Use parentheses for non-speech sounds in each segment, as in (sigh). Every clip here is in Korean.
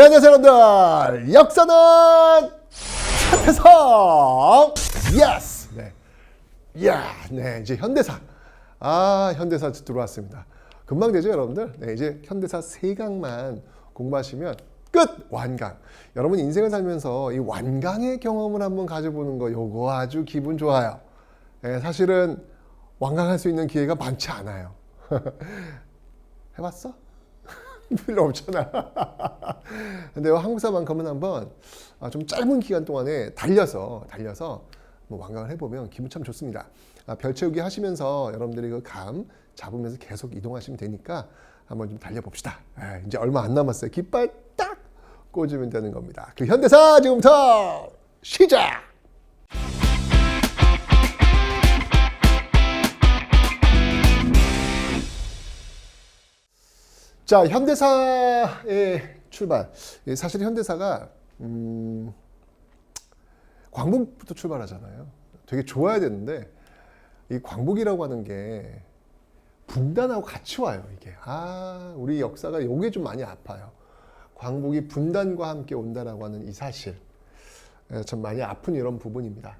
네, 안녕하세요, 여러분들. 역사는 최태성! 예스! 네. 이야, 네, 이제 현대사. 아, 현대사 들어왔습니다. 금방 되죠, 여러분들? 네, 이제 현대사 세 강만 공부하시면 끝! 완강. 여러분 인생을 살면서 이 완강의 경험을 한번 가져보는 거, 요거 아주 기분 좋아요. 네, 사실은 완강할 수 있는 기회가 많지 않아요. (laughs) 해봤어? (laughs) 별로 없잖아. 근데 한국사만큼은 한번 아, 좀 짧은 기간 동안에 달려서 달려서 뭐 완강을 해보면 기분 참 좋습니다. 아, 별 채우기 하시면서 여러분들이 그 감 잡으면서 계속 이동하시면 되니까 한번 좀 달려봅시다. 에, 이제 얼마 안 남았어요. 깃발 딱 꽂으면 되는 겁니다. 그 현대사 지금부터 시작! 자, 현대사의 출발. 예, 사실 현대사가 음, 광복부터 출발하잖아요. 되게 좋아야 되는데 이 광복이라고 하는 게 분단하고 같이 와요. 이게 아, 우리 역사가 요게 좀 많이 아파요. 광복이 분단과 함께 온다라고 하는 이 사실. 예, 참 많이 아픈 이런 부분입니다.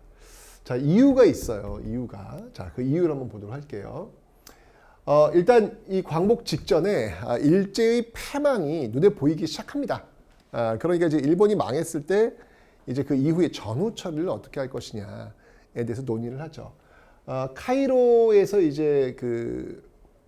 자, 이유가 있어요. 이유가. 자, 그 이유를 한번 보도록 할게요. 어, 일단 이 광복 직전에 아, 일제의 패망이 눈에 보이기 시작합니다. 아, 그러니까 이제 일본이 망했을 때 이제 그 이후에 전후 처리를 어떻게 할 것이냐에 대해서 논의를 하죠. 아, 카이로에서 이제 그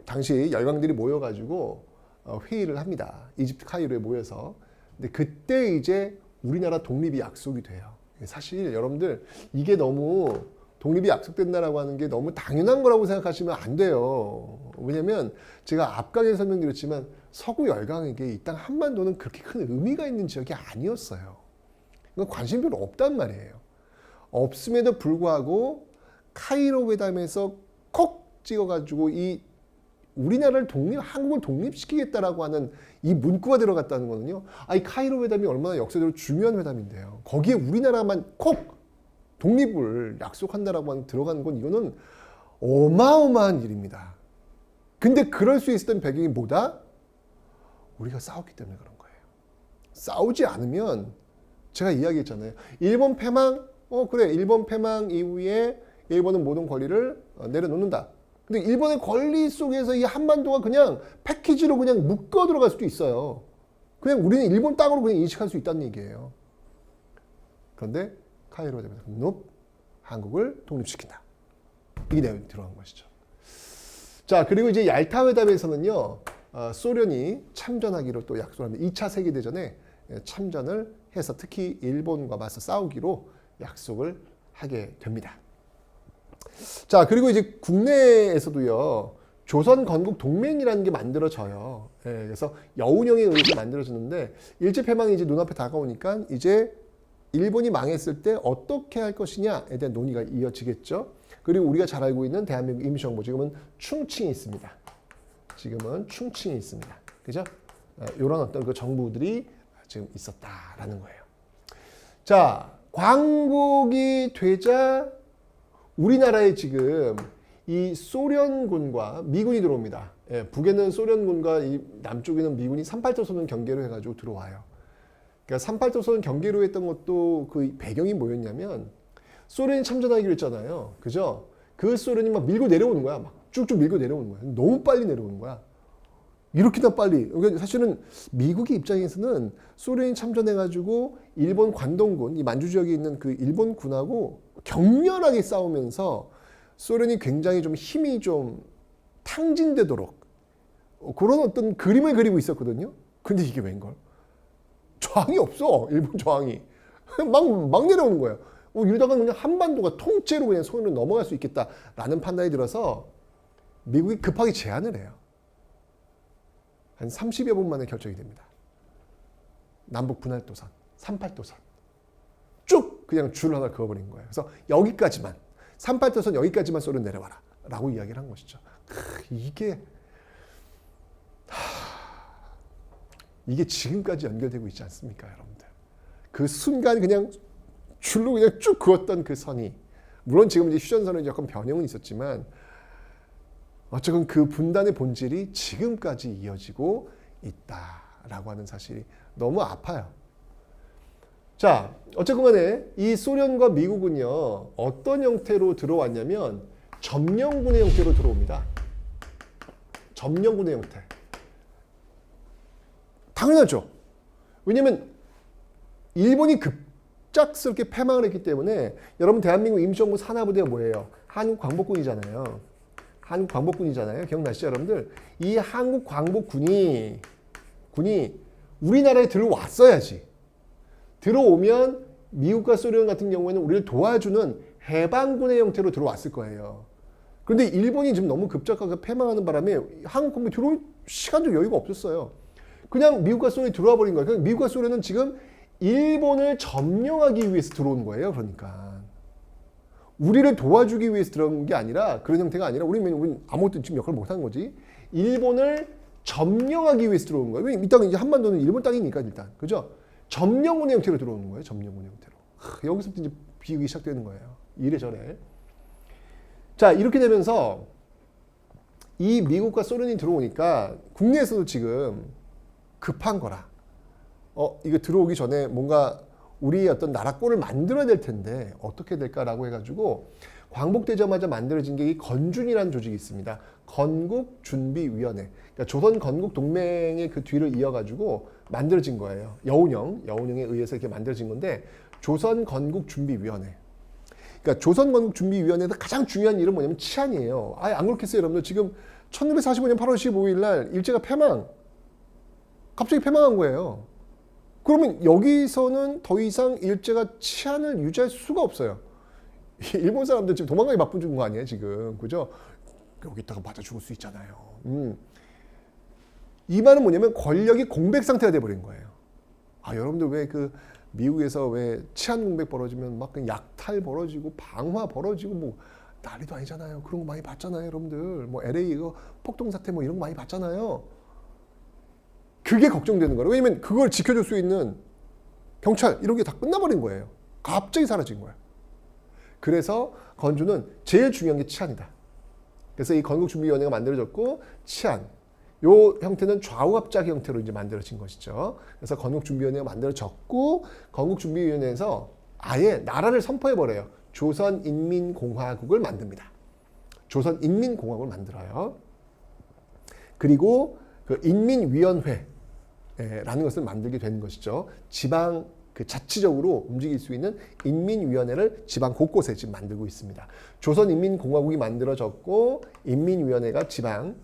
당시 열강들이 모여가지고 어, 회의를 합니다. 이집트 카이로에 모여서. 근데 그때 이제 우리나라 독립이 약속이 돼요. 사실 여러분들 이게 너무 독립이 약속된다라고 하는 게 너무 당연한 거라고 생각하시면 안 돼요. 왜냐면 제가 앞강에 설명드렸지만 서구 열강에게 이 땅 한반도는 그렇게 큰 의미가 있는 지역이 아니었어요. 이건 관심 별로 없단 말이에요. 없음에도 불구하고 카이로 회담에서 콕 찍어가지고 이 우리나라를 독립, 한국을 독립시키겠다라고 하는 이 문구가 들어갔다는 거는요. 아, 이 카이로 회담이 얼마나 역사적으로 중요한 회담인데요. 거기에 우리나라만 콕 독립을 약속한다라고 들어가는 건 이거는 어마어마한 일입니다. 근데 그럴 수 있었던 배경이 뭐다? 우리가 싸웠기 때문에 그런 거예요. 싸우지 않으면 제가 이야기했잖아요. 일본 패망, 어 그래 일본 패망 이후에 일본은 모든 권리를 어, 내려놓는다. 근데 일본의 권리 속에서 이 한반도가 그냥 패키지로 그냥 묶어 들어갈 수도 있어요. 그냥 우리는 일본 땅으로 그냥 인식할 수 있다는 얘기예요. 그런데 카이로 되면서 높 한국을 독립시킨다. 이게 내용이 들어간 것이죠. 자 그리고 이제 얄타 회담에서는요 어, 소련이 참전하기로 또 약속합니다. 2차 세계 대전에 참전을 해서 특히 일본과 맞서 싸우기로 약속을 하게 됩니다. 자 그리고 이제 국내에서도요 조선 건국 동맹이라는 게 만들어져요. 예, 그래서 여운형에 의해서 만들어지는데 일제 패망이 이제 눈앞에 다가오니까 이제 일본이 망했을 때 어떻게 할 것이냐에 대한 논의가 이어지겠죠. 그리고 우리가 잘 알고 있는 대한민국 임시정부 지금은 충칭이 있습니다. 지금은 충칭이 있습니다. 그죠? 이런 어떤 그 정부들이 지금 있었다라는 거예요. 자, 광복이 되자 우리나라에 지금 이 소련군과 미군이 들어옵니다. 예, 북에는 소련군과 이 남쪽에는 미군이 38도선을 경계로 해가지고 들어와요. 그러니까 38도선 경계로 했던 것도 그 배경이 뭐였냐면 소련이 참전하기로 했잖아요. 그죠? 그 소련이 막 밀고 내려오는 거야. 막 쭉쭉 밀고 내려오는 거야. 너무 빨리 내려오는 거야. 이렇게나 빨리. 그러니까 사실은 미국의 입장에서는 소련이 참전해가지고 일본 관동군, 이 만주 지역에 있는 그 일본 군하고 격렬하게 싸우면서 소련이 굉장히 좀 힘이 좀 탕진되도록 그런 어떤 그림을 그리고 있었거든요. 근데 이게 웬걸? 저항이 없어. 일본 저항이. 막, 막 내려오는 거예요. 어, 이러다가 그냥 한반도가 통째로 그냥 손으로 넘어갈 수 있겠다라는 판단이 들어서 미국이 급하게 제안을 해요. 한 30여 분 만에 결정이 됩니다. 남북 분할도선, 38도선. 쭉 그냥 줄 하나 그어버린 거예요. 그래서 여기까지만, 38도선 여기까지만 쏘려 내려와라. 라고 이야기를 한 것이죠. 이게, 이게 지금까지 연결되고 있지 않습니까, 여러분들? 그 순간 그냥 줄로 그냥 쭉 그었던 그 선이 물론 지금 이제 휴전선은 약간 변형은 있었지만 어쨌건 그 분단의 본질이 지금까지 이어지고 있다라고 하는 사실이 너무 아파요. 자, 어쨌건 간에 이 소련과 미국은요, 어떤 형태로 들어왔냐면 점령군의 형태로 들어옵니다. 점령군의 형태. 당연하죠. 왜냐면 일본이 급작스럽게 패망을 했기 때문에 여러분 대한민국 임시정부 산하부대가 뭐예요? 한국 광복군이잖아요. 한국 광복군이잖아요. 기억나시죠, 여러분들? 이 한국 광복군이 군이 우리나라에 들어왔어야지. 들어오면 미국과 소련 같은 경우에는 우리를 도와주는 해방군의 형태로 들어왔을 거예요. 그런데 일본이 지금 너무 급작하게 패망하는 바람에 한국 공부 들어올 시간적 여유가 없었어요. 그냥 미국과 소련이 들어와 버린 거예요. 그냥 미국과 소련은 지금 일본을 점령하기 위해서 들어온 거예요. 그러니까 우리를 도와주기 위해서 들어온 게 아니라 그런 형태가 아니라 우리는 우리 아무것도 지금 역할을 못 하는 거지. 일본을 점령하기 위해서 들어온 거예요. 이 땅은 이제 한반도는 일본 땅이니까 일단 그죠? 점령군의 형태로 들어오는 거예요. 점령군의 형태로. 하, 여기서부터 이제 비극이 시작되는 거예요. 이래저래. 자 이렇게 되면서 이 미국과 소련이 들어오니까 국내에서도 지금 급한 거라. 어 이거 들어오기 전에 뭔가 우리의 어떤 나라권을 만들어야 될 텐데 어떻게 될까라고 해가지고 광복되자마자 만들어진 게 이 건준이라는 조직이 있습니다. 건국준비위원회. 그러니까 조선 건국 동맹의 그 뒤를 이어가지고 만들어진 거예요. 여운형, 여운형에 의해서 이렇게 만들어진 건데 조선 건국 준비위원회. 그러니까 조선 건국 준비위원회에서 가장 중요한 일은 뭐냐면 치안이에요. 아예 안 그렇겠어요, 여러분들. 지금 1945년 8월 15일 날 일제가 패망. 갑자기 패망한 거예요. 그러면 여기서는 더 이상 일제가 치안을 유지할 수가 없어요. (laughs) 일본 사람들 지금 도망가기 바쁜 중인 거 아니에요, 지금. 그죠? 여기다가 맞아 죽을 수 있잖아요. 음. 이 말은 뭐냐면 권력이 공백 상태가 돼버린 거예요. 아, 여러분들 왜 그 미국에서 왜 치안 공백 벌어지면 막 약탈 벌어지고 방화 벌어지고 뭐 난리도 아니잖아요. 그런 거 많이 봤잖아요, 여러분들. 뭐 LA 이거 폭동 사태 뭐 이런 거 많이 봤잖아요. 그게 걱정되는 거예요. 왜냐면 그걸 지켜줄 수 있는 경찰 이런 게 다 끝나버린 거예요. 갑자기 사라진 거예요. 그래서 건주는 제일 중요한 게 치안이다. 그래서 이 건국준비위원회가 만들어졌고 치안 요 형태는 좌우합작 형태로 이제 만들어진 것이죠. 그래서 건국준비위원회가 만들어졌고 건국준비위원회에서 아예 나라를 선포해 버려요. 조선인민공화국을 만듭니다. 조선인민공화국을 만들어요. 그리고 그 인민위원회 라는 것을 만들게 된 것이죠. 지방 그 자치적으로 움직일 수 있는 인민위원회를 지방 곳곳에 지금 만들고 있습니다. 조선인민공화국이 만들어졌고 인민위원회가 지방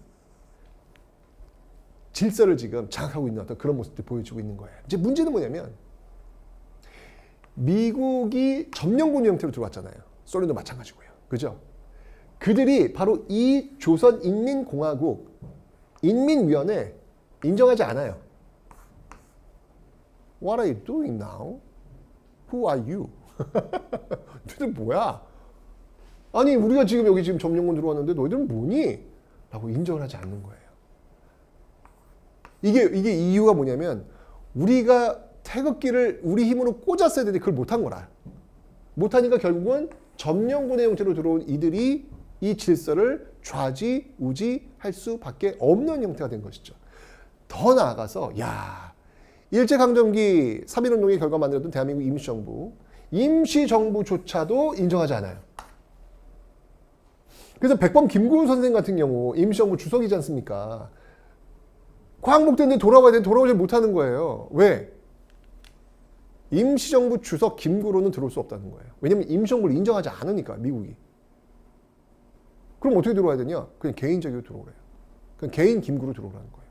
질서를 지금 장악하고 있는 어떤 그런 모습들 보여주고 있는 거예요. 이제 문제는 뭐냐면 미국이 점령군 형태로 들어왔잖아요. 소련도 마찬가지고요. 그죠? 그들이 바로 이 조선인민공화국 인민위원회 인정하지 않아요. What are you doing now? Who are you? (laughs) 너희들 뭐야? 아니 우리가 지금 여기 지금 점령군 들어왔는데 너희들은 뭐니? 라고 인정을 하지 않는 거예요. 이게 이게 이유가 뭐냐면 우리가 태극기를 우리 힘으로 꽂았어야 되는데 그걸 못한 거라. 못하니까 결국은 점령군의 형태로 들어온 이들이 이 질서를 좌지우지 할 수밖에 없는 형태가 된 것이죠. 더 나아가서 야 일제강점기 3.1운동의 결과 만들었던 대한민국 임시정부 임시정부조차도 인정하지 않아요. 그래서 백범 김구은 선생 같은 경우 임시정부 주석이지 않습니까? 광복됐는데 돌아와야 되는데 돌아오지 못하는 거예요. 왜? 임시정부 주석 김구로는 들어올 수 없다는 거예요. 왜냐면 임시정부를 인정하지 않으니까 미국이. 그럼 어떻게 들어와야 되냐? 그냥 개인적으로 들어오래요. 그냥 개인 김구로 들어오라는 거예요.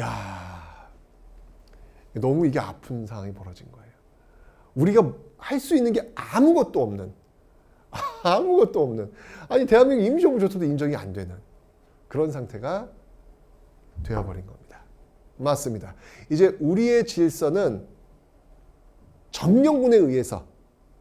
야 너무 이게 아픈 상황이 벌어진 거예요. 우리가 할 수 있는 게 아무것도 없는, (laughs) 아무것도 없는, 아니, 대한민국 임시정부조차도 인정이 안 되는 그런 상태가 되어버린 겁니다. 맞습니다. 이제 우리의 질서는 점령군에 의해서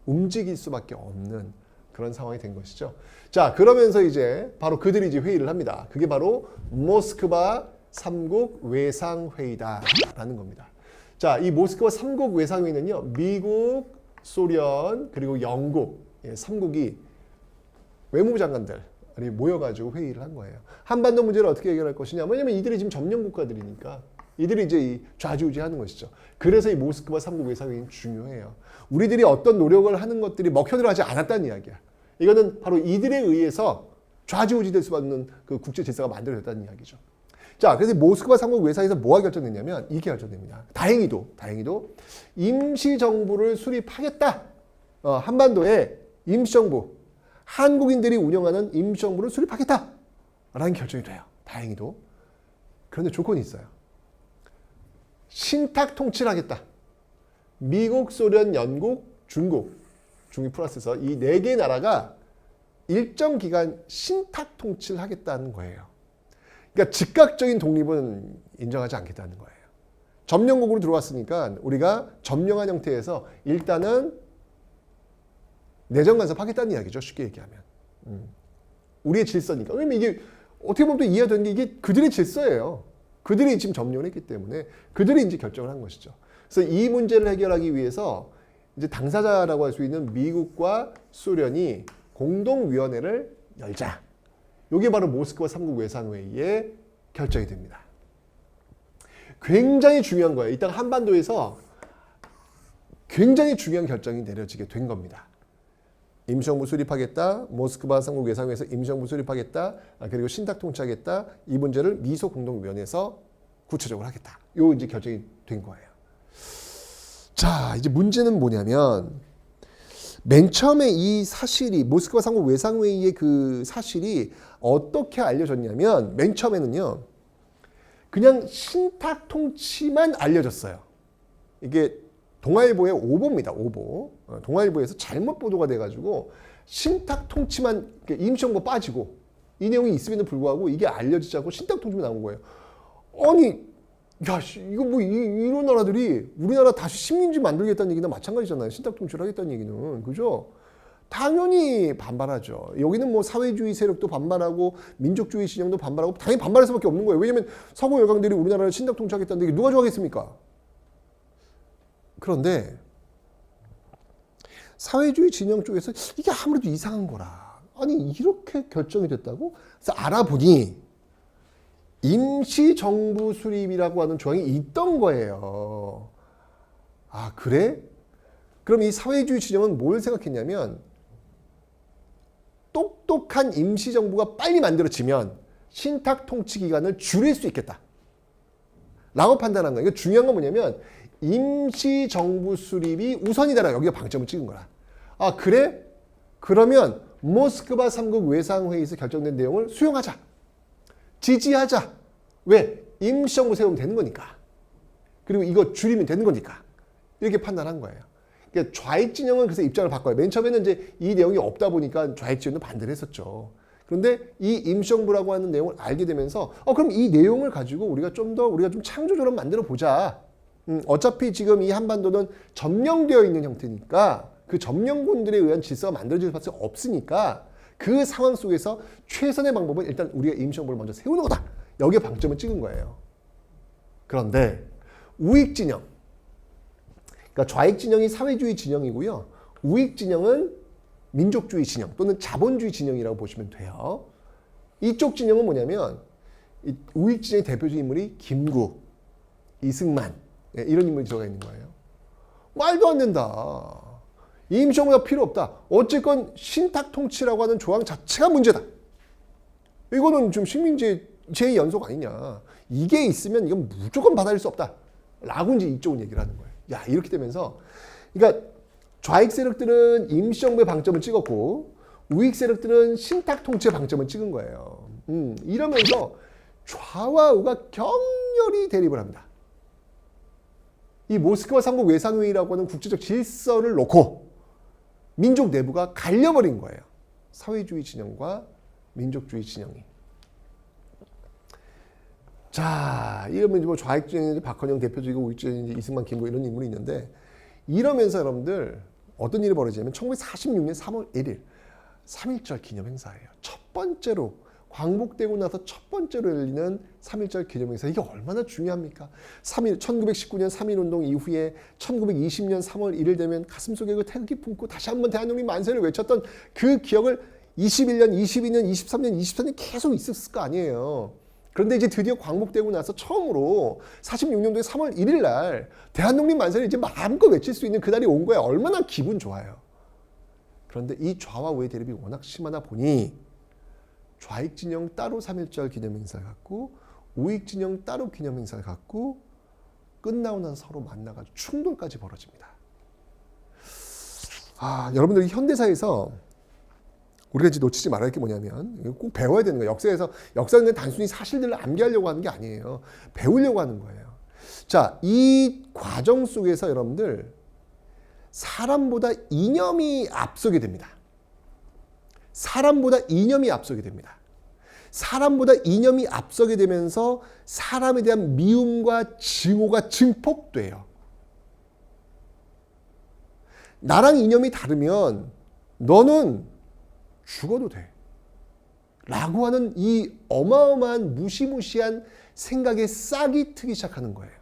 움직일 수밖에 없는 그런 상황이 된 것이죠. 자, 그러면서 이제 바로 그들이 이제 회의를 합니다. 그게 바로 모스크바 삼국 외상회의다라는 겁니다. 자, 이 모스크바 삼국 외상회의는요, 미국, 소련, 그리고 영국, 예, 삼국이 외무부 장관들, 아니 모여가지고 회의를 한 거예요. 한반도 문제를 어떻게 해결할 것이냐. 왜냐면 이들이 지금 점령 국가들이니까 이들이 이제 이 좌지우지하는 것이죠. 그래서 이 모스크바 삼국 외상회의는 중요해요. 우리들이 어떤 노력을 하는 것들이 먹혀들어가지 않았다는 이야기야. 이거는 바로 이들에 의해서 좌지우지될 수밖에 없는 그 국제 질서가 만들어졌다는 이야기죠. 자, 그래서 모스크바 삼국 외상에서 뭐가 결정됐냐면 이게 결정됩니다. 다행히도 다행히도 임시 정부를 수립하겠다. 어, 한반도에 임시 정부 한국인들이 운영하는 임시 정부를 수립하겠다라는 결정이 돼요. 다행히도. 그런데 조건이 있어요. 신탁 통치를 하겠다. 미국, 소련, 영국, 중국, 중국 플러스에서 이 네 개 나라가 일정 기간 신탁 통치를 하겠다는 거예요. 그러니까 즉각적인 독립은 인정하지 않겠다는 거예요. 점령국으로 들어왔으니까 우리가 점령한 형태에서 일단은 내정 간섭하겠다는 이야기죠. 쉽게 얘기하면. 음. 우리의 질서니까. 왜냐면 이게 어떻게 보면 또 이해가 되는 게 이게 그들의 질서예요. 그들이 지금 점령을 했기 때문에 그들이 이제 결정을 한 것이죠. 그래서 이 문제를 해결하기 위해서 이제 당사자라고 할 수 있는 미국과 소련이 공동위원회를 열자. 이게 바로 모스크바 삼국 외상회의의 결정이 됩니다. 굉장히 중요한 거예요. 이따 한반도에서 굉장히 중요한 결정이 내려지게 된 겁니다. 임시정부 수립하겠다. 모스크바 삼국 외상회에서 임시정부 수립하겠다. 아, 그리고 신탁 통치하겠다. 이 문제를 미소 공동위원회에서 구체적으로 하겠다. 요 이제 결정이 된 거예요. 자, 이제 문제는 뭐냐면 맨 처음에 이 사실이 모스크바 삼국 외상회의의 그 사실이 어떻게 알려졌냐면 맨 처음에는요. 그냥 신탁 통치만 알려졌어요. 이게 동아일보의 오보입니다. 오보. 어, 동아일보에서 잘못 보도가 돼가지고 신탁 통치만 임시정부 빠지고 이 내용이 있음에도 불구하고 이게 알려지지 않고 신탁 통치만 나온 거예요. 아니, 야, 씨, 이거 뭐 이, 이런 나라들이 우리나라 다시 식민지 만들겠다는 얘기나 마찬가지잖아요. 신탁 통치를 하겠다는 얘기는 그죠? 당연히 반발하죠. 여기는 뭐 사회주의 세력도 반발하고 민족주의 진영도 반발하고 당연히 반발할 수밖에 없는 거예요. 왜냐하면 서구 열강들이 우리나라를 신탁 통치하겠다는 얘기 누가 좋아하겠습니까? 그런데 사회주의 진영 쪽에서 이게 아무래도 이상한 거라. 아니 이렇게 결정이 됐다고? 그래서 알아보니 임시정부 수립이라고 하는 조항이 있던 거예요. 아 그래? 그럼 이 사회주의 진영은 뭘 생각했냐면 똑똑한 임시정부가 빨리 만들어지면 신탁 통치 기간을 줄일 수 있겠다. 라고 판단한 거예요. 이거 중요한 건 뭐냐면 임시정부 수립이 우선이다라 여기가 방점을 찍은 거라. 아 그래? 그러면 모스크바 3국 외상회의에서 결정된 내용을 수용하자. 지지하자. 왜? 임시정부 세우면 되는 거니까. 그리고 이거 줄이면 되는 거니까. 이렇게 판단한 거예요. 그러니까 좌익 진영은 그래서 입장을 바꿔요. 맨 처음에는 이제 이 내용이 없다 보니까 좌익 진영도 반대를 했었죠. 그런데 이 임시정부라고 하는 내용을 알게 되면서 어 그럼 이 내용을 가지고 우리가 좀 더 우리가 좀 창조적으로 만들어 보자. 음, 어차피 지금 이 한반도는 점령되어 있는 형태니까 그 점령군들에 의한 질서가 만들어질 수밖에 없으니까 그 상황 속에서 최선의 방법은 일단 우리가 임시정부를 먼저 세우는 거다. 여기에 방점을 찍은 거예요. 그런데 우익 진영, 그러니까 좌익 진영이 사회주의 진영이고요. 우익 진영은 민족주의 진영 또는 자본주의 진영이라고 보시면 돼요. 이쪽 진영은 뭐냐면 우익 진영의 대표적인 인물이 김구, 이승만 예, 이런 인물이 들어가 있는 거예요. 말도 안 된다. 임시정부가 필요 없다. 어쨌건 신탁 통치라고 하는 조항 자체가 문제다. 이거는 좀 식민지 제2연속 아니냐. 이게 있으면 이건 무조건 받아들일 수 없다. 라고 이제 이쪽은 얘기를 하는 거예요. 야, 이렇게 되면서. 그러니까 좌익 세력들은 임시정부의 방점을 찍었고, 우익 세력들은 신탁 통치의 방점을 찍은 거예요. 음, 이러면서 좌와 우가 격렬히 대립을 합니다. 이 모스크바 삼국 외상회의라고 하는 국제적 질서를 놓고 민족 내부가 갈려버린 거예요. 사회주의 진영과 민족주의 진영이. 자, 이러면 뭐 좌익 진영이 박헌영 대표적이고 우익 진영이 이승만, 김구 이런 인물이 있는데 이러면서 여러분들 어떤 일이 벌어지냐면 1946년 3월 1일 3.1절 기념 행사예요. 첫 번째로 광복되고 나서 첫 번째로 열리는 3.1절 기념행사 이게 얼마나 중요합니까? 3일 1919년 3.1운동 이후에 1920년 3월 1일 되면 가슴속에 그 태극기 품고 다시 한번 대한민국 만세를 외쳤던 그 기억을 21년, 22년, 23년, 24년 계속 있었을 거 아니에요. 그런데 이제 드디어 광복되고 나서 처음으로 46년도에 3월 1일 날 대한독립 만세를 이제 마음껏 외칠 수 있는 그날이 온 거야. 얼마나 기분 좋아요. 그런데 이 좌와 우의 대립이 워낙 심하다 보니 좌익 진영 따로 3.1절 기념 행사를 갖고 우익 진영 따로 기념 행사를 갖고 끝나고 나서 서로 만나가지고 충돌까지 벌어집니다. 아, 여러분들 현대사에서 우리가 이제 놓치지 말아야 할 게 뭐냐면 꼭 배워야 되는 거예요. 역사에서 역사는 단순히 사실들을 암기하려고 하는 게 아니에요. 배우려고 하는 거예요. 자, 이 과정 속에서 여러분들 사람보다 이념이 앞서게 됩니다. 사람보다 이념이 앞서게 됩니다. 사람보다 이념이 앞서게 되면서 사람에 대한 미움과 증오가 증폭돼요. 나랑 이념이 다르면 너는 죽어도 돼. 라고 하는 이 어마어마한 무시무시한 생각에 싹이 트기 시작하는 거예요.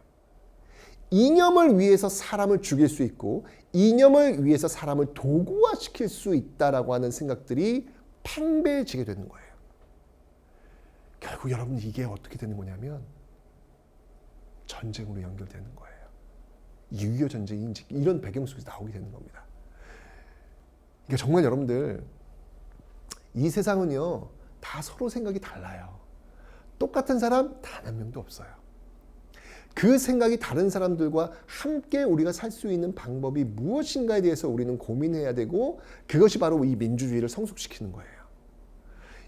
이념을 위해서 사람을 죽일 수 있고 이념을 위해서 사람을 도구화시킬 수 있다라고 하는 생각들이 팽배해지게 되는 거예요. 결국 여러분 이게 어떻게 되는 거냐면 전쟁으로 연결되는 거예요. 6.25 전쟁이 이런 배경 속에서 나오게 되는 겁니다. 그러니까 정말 여러분들 이 세상은요 다 서로 생각이 달라요. 똑같은 사람 단 한 명도 없어요. 그 생각이 다른 사람들과 함께 우리가 살 수 있는 방법이 무엇인가에 대해서 우리는 고민해야 되고 그것이 바로 이 민주주의를 성숙시키는 거예요.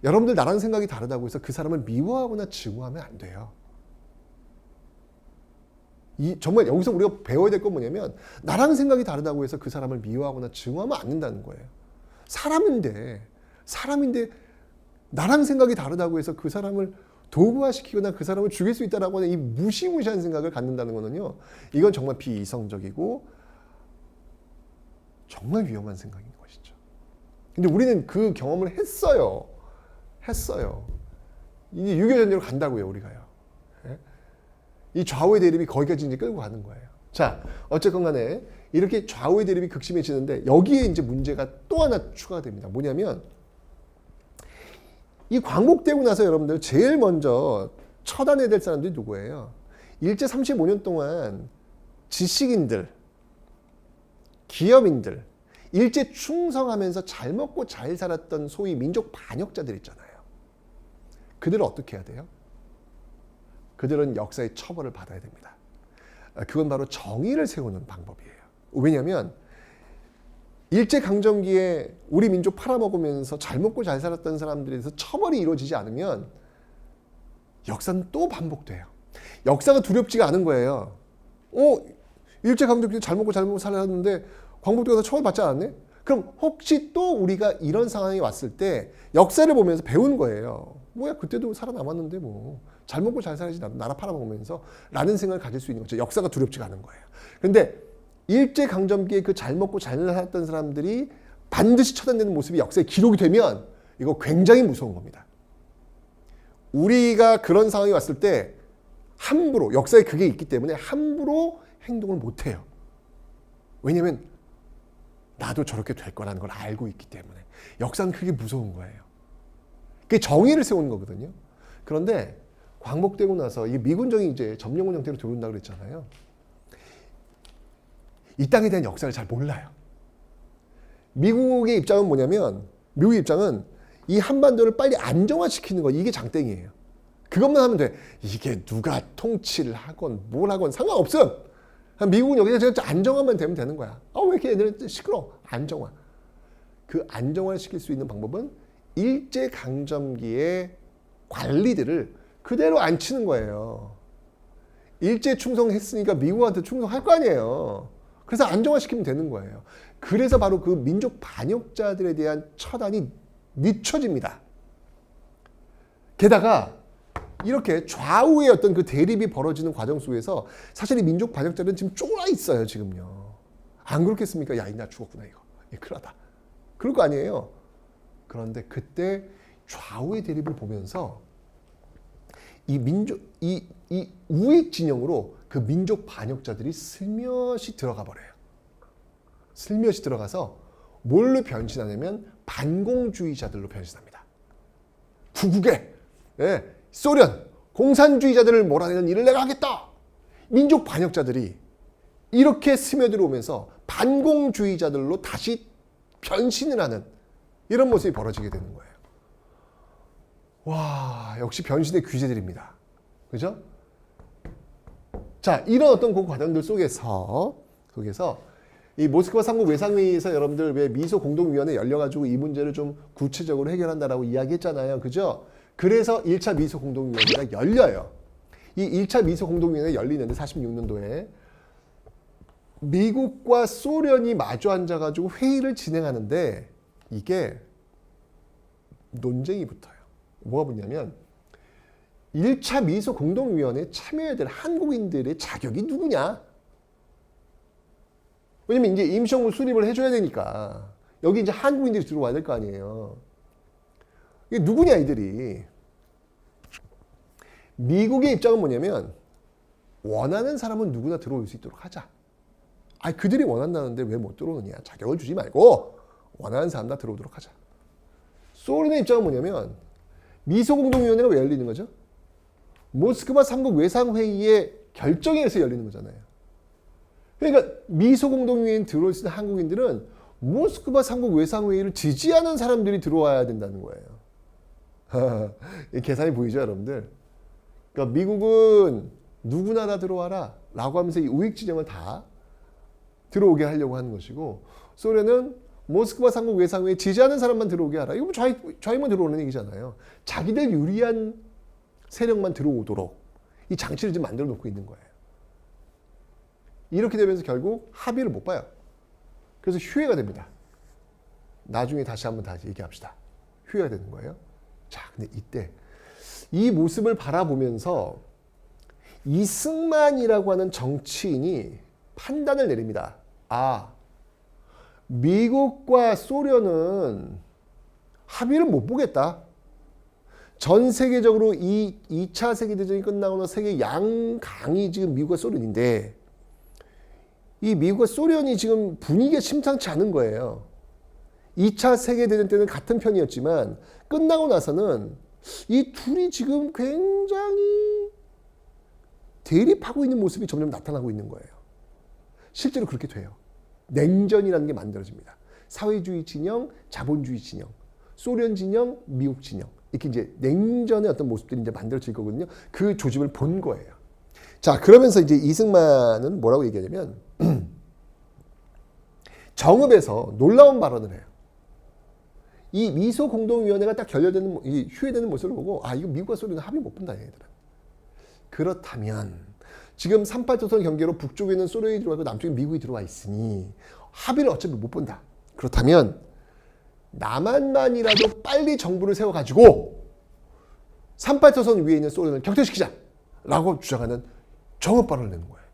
여러분들 나랑 생각이 다르다고 해서 그 사람을 미워하거나 증오하면 안 돼요. 이 정말 여기서 우리가 배워야 될 건 뭐냐면 나랑 생각이 다르다고 해서 그 사람을 미워하거나 증오하면 안 된다는 거예요. 사람인데 사람인데 나랑 생각이 다르다고 해서 그 사람을 도구화시키거나 그 사람을 죽일 수 있다라고 하는 이 무시무시한 생각을 갖는다는 거는요. 이건 정말 비이성적이고 정말 위험한 생각인 것이죠. 근데 우리는 그 경험을 했어요. 했어요. 이제 유교 전쟁으로 간다고요, 우리가요. 예? 이 좌우의 대립이 거기까지 이제 끌고 가는 거예요. 자, 어쨌건 간에 이렇게 좌우의 대립이 극심해지는데 여기에 이제 문제가 또 하나 추가됩니다. 뭐냐면 이 광복되고 나서 여러분들 제일 먼저 처단해야 될 사람들이 누구예요? 일제 35년 동안 지식인들, 기업인들, 일제 충성하면서 잘 먹고 잘 살았던 소위 민족 반역자들 있잖아요. 그들은 어떻게 해야 돼요? 그들은 역사의 처벌을 받아야 됩니다. 아, 그건 바로 정의를 세우는 방법이에요. 왜냐하면 일제 강점기에 우리 민족 팔아먹으면서 잘 먹고 잘 살았던 사람들에 대해서 처벌이 이루어지지 않으면 역사는 또 반복돼요. 역사가 두렵지가 않은 거예요. 어, 일제 강점기 잘 먹고 잘 먹고 살았는데 광복되어서 처벌 받지 않았네? 그럼 혹시 또 우리가 이런 상황이 왔을 때 역사를 보면서 배운 거예요. 뭐야 그때도 살아남았는데 뭐 잘 먹고 잘 살아야지 나라 팔아먹으면서 라는 생각을 가질 수 있는 거죠. 역사가 두렵지가 않은 거예요. 근데 일제 강점기에 그 잘 먹고 잘 살았던 사람들이 반드시 처단되는 모습이 역사에 기록이 되면 이거 굉장히 무서운 겁니다. 우리가 그런 상황이 왔을 때 함부로 역사에 그게 있기 때문에 함부로 행동을 못 해요. 왜냐면 나도 저렇게 될 거라는 걸 알고 있기 때문에 역사는 그게 무서운 거예요. 그게 정의를 세우는 거거든요. 그런데 광복되고 나서 이 미군정이 이제 점령군 형태로 들어온다 그랬잖아요. 이 땅에 대한 역사를 잘 몰라요. 미국의 입장은 뭐냐면 미국의 입장은 이 한반도를 빨리 안정화시키는 거 이게 장땡이에요. 그것만 하면 돼. 이게 누가 통치를 하건 뭘 하건 상관없음. 미국은 여기서 진짜 안정화만 되면 되는 거야. 아, 왜 이렇게 애들은 시끄러? 안정화. 그 안정화를 시킬 수 있는 방법은 일제 강점기의 관리들을 그대로 앉히는 거예요. 일제 충성했으니까 미국한테 충성할 거 아니에요. 그래서 안정화시키면 되는 거예요. 그래서 바로 그 민족 반역자들에 대한 처단이 늦춰집니다. 게다가 이렇게 좌우의 어떤 그 대립이 벌어지는 과정 속에서 사실 이 민족 반역자들은 지금 쫄아 있어요, 지금요. 안 그렇겠습니까? 야, 나 죽었구나, 이거. 이 큰일하다. 그럴 거 아니에요. 그런데 그때 좌우의 대립을 보면서 이 민족, 이, 이 우익 진영으로 그 민족 반역자들이 슬며시 들어가 버려요. 슬며시 들어가서 뭘로 변신하냐면 반공주의자들로 변신합니다. 구국에 예, 소련 공산주의자들을 몰아내는 일을 내가 하겠다. 민족 반역자들이 이렇게 스며들어오면서 반공주의자들로 다시 변신을 하는 이런 모습이 벌어지게 되는 거예요. 와, 역시 변신의 귀재들입니다. 그죠? 자, 이런 어떤 그 과정들 속에서, 속에서 이 모스크바 삼국 외상회의에서 여러분들 왜 미소 공동위원회 열려가지고 이 문제를 좀 구체적으로 해결한다라고 이야기했잖아요. 그죠? 그래서 1차 미소 공동위원회가 열려요. 이 1차 미소 공동위원회 열리는데 46년도에 미국과 소련이 마주 앉아가지고 회의를 진행하는데 이게 논쟁이 붙어요. 뭐가 붙냐면 1차 미소 공동위원회에 참여해야 될 한국인들의 자격이 누구냐? 왜냐면 이제 임시정부 수립을 해줘야 되니까 여기 이제 한국인들이 들어와야 될 거 아니에요. 이게 누구냐 이들이? 미국의 입장은 뭐냐면 원하는 사람은 누구나 들어올 수 있도록 하자. 아, 그들이 원한다는데 왜 못 들어오느냐? 자격을 주지 말고 원하는 사람 다 들어오도록 하자. 소련의 입장은 뭐냐면 미소 공동위원회가 왜 열리는 거죠? 모스크바 삼국 외상회의의 결정에 의해서 열리는 거잖아요. 그러니까 미소 수 있는 한국인들은 모스크바 삼국 외상회의를 지지하는 사람들이 들어와야 된다는 거예요. (laughs) 이 계산이 보이죠, 여러분들? 그러니까 미국은 누구나 다 들어와라 라고 하면서 이 우익 진영을 다 들어오게 하려고 하는 것이고 소련은 모스크바 삼국 외상회의 지지하는 사람만 들어오게 하라. 이거 뭐 좌익, 좌익만 들어오는 얘기잖아요. 자기들 유리한 세력만 들어오도록 이 장치를 지금 만들어 놓고 있는 거예요. 이렇게 되면서 결국 합의를 못 봐요. 그래서 휴회가 됩니다. 나중에 다시 한번 다시 얘기합시다. 휴회가 되는 거예요. 자, 근데 이때 이 모습을 바라보면서 이승만이라고 하는 정치인이 판단을 내립니다. 아, 미국과 소련은 합의를 못 보겠다. 전 세계적으로 이 2차 세계대전이 끝나고 나 세계 양강이 지금 미국과 소련인데 이 미국과 소련이 지금 분위기가 심상치 않은 거예요. 2차 세계대전 때는 같은 편이었지만 끝나고 나서는 이 둘이 지금 굉장히 대립하고 있는 모습이 점점 나타나고 있는 거예요. 실제로 그렇게 돼요. 냉전이라는 게 만들어집니다. 사회주의 진영, 자본주의 진영, 소련 진영, 미국 진영. 이렇게 이제 냉전의 어떤 모습들이 이제 만들어질 거거든요. 그 조짐을 본 거예요. 자, 그러면서 이제 이승만은 뭐라고 얘기하냐면, (clears throat) 정읍에서 놀라운 발언을 해요. 이 미소 공동위원회가 딱 결렬되는, 모- 이 휴회되는 모습을 보고, 아, 이거 미국과 소련은 합의 못 본다, 얘들은. 그렇다면, 지금 38도선 경계로 북쪽에는 소련이 들어와 있고 남쪽에 미국이 들어와 있으니, 합의를 어차피 못 본다. 그렇다면, 남한만이라도 빨리 정부를 세워가지고 38도선 위에 있는 소련을 격퇴시키자 라고 주장하는 정업 발언을 내는 거예요.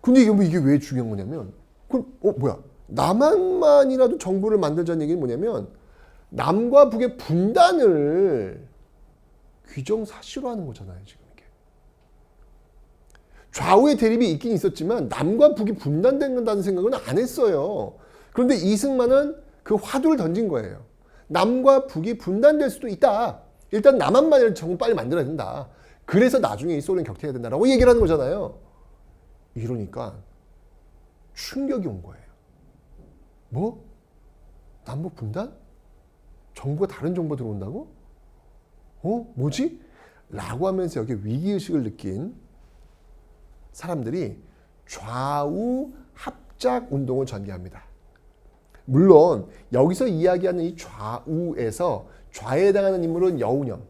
근데 이게, 뭐 이게 왜 중요한 거냐면 그럼 어 뭐야 남한만이라도 정부를 만들자는 얘기는 뭐냐면 남과 북의 분단을 규정사실화하는 거잖아요 지금 좌우의 대립이 있긴 있었지만 남과 북이 분단된다는 생각은 안 했어요. 그런데 이승만은 그 화두를 던진 거예요. 남과 북이 분단될 수도 있다. 일단 남한만을 정부 빨리 만들어야 된다. 그래서 나중에 이 소련 격퇴해야 된다라고 얘기를 하는 거잖아요. 이러니까 충격이 온 거예요. 뭐? 남북 분단? 정부가 다른 정부 들어온다고? 어? 뭐지? 라고 하면서 여기 위기의식을 느낀 사람들이 좌우 합작 운동을 전개합니다. 물론 여기서 이야기하는 이 좌우에서 좌에 해당하는 인물은 여운형,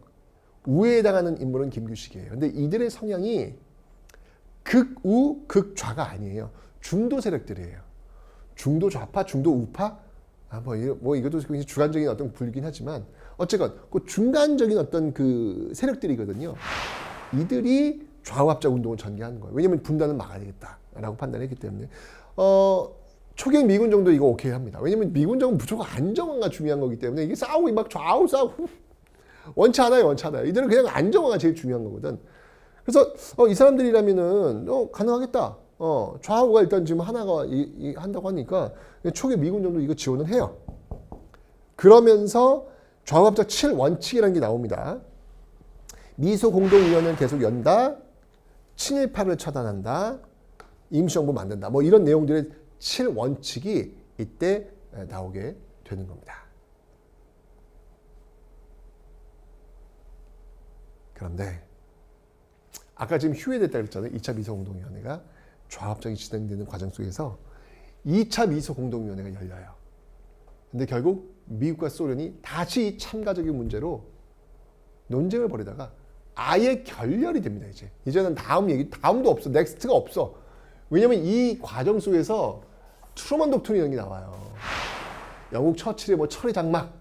우에 해당하는 인물은 김규식이에요. 근데 이들의 성향이 극우, 극좌가 아니에요. 중도 세력들이에요. 중도 좌파, 중도 우파? 아, 뭐, 이, 뭐 이것도 굉장히 주관적인 어떤 분이긴 하지만 어쨌건 그 중간적인 어떤 그 세력들이거든요. 이들이 좌우합작 운동을 전개하는 거예요. 왜냐하면 분단을 막아야 되겠다라고 판단했기 때문에 어, 초경 미군 정도 이거 오케이 합니다. 왜냐면 미군 정은 무조건 안정화가 중요한 거기 때문에 이게 싸우고 막 좌우 싸우고 (laughs) 원치 않아요, 원치 않아요. 이들은 그냥 안정화가 제일 중요한 거거든. 그래서 어, 이 사람들이라면은 어, 가능하겠다. 어, 좌우가 일단 지금 하나가 이, 이 한다고 하니까 초기 미군 정도 이거 지원을 해요. 그러면서 좌우합작 7 원칙이라는 게 나옵니다. 미소 공동위원회를 계속 연다. 친일파를 처단한다. 임시정부 만든다. 뭐 이런 내용들의 7원칙이 이때 나오게 되는 겁니다. 그런데 아까 지금 휴회됐다 그랬잖아요. 2차 미소공동위원회가 좌합작이 진행되는 과정 속에서 2차 미소공동위원회가 열려요. 근데 결국 미국과 소련이 다시 참가적인 문제로 논쟁을 벌이다가 아예 결렬이 됩니다. 이제 이제는 다음 얘기 다음도 없어. 넥스트가 없어. 왜냐면 이 과정 속에서 트루먼 독트린이라는 게 나와요. 영국 처칠의 뭐 철의 장막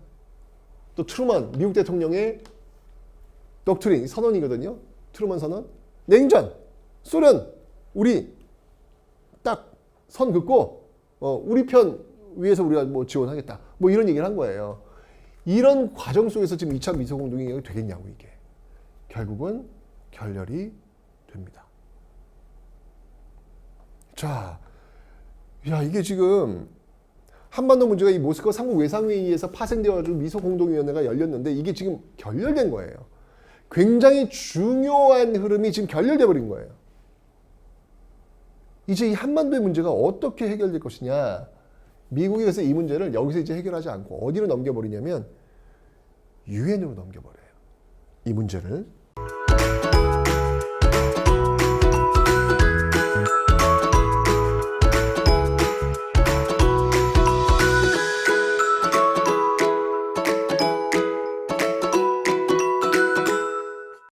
또 트루먼 미국 대통령의 독트린 선언이거든요. 트루먼 선언. 냉전. 소련 우리 딱 선 긋고 어, 우리 편 위해서 우리가 뭐 지원하겠다. 뭐 이런 얘기를 한 거예요. 이런 과정 속에서 지금 2차 미소공동이 되겠냐고 이게. 결국은 결렬이 됩니다. 자, 야 이게 지금 한반도 문제가 이 모스크바 삼국 외상회의에서 파생되어가지고 미소 공동위원회가 열렸는데 이게 지금 결렬된 거예요. 굉장히 중요한 흐름이 지금 결렬돼 버린 거예요. 이제 이 한반도의 문제가 어떻게 해결될 것이냐. 미국이 그래서 이 문제를 여기서 이제 해결하지 않고 어디로 넘겨버리냐면 유엔으로 넘겨버려요. 이 문제를.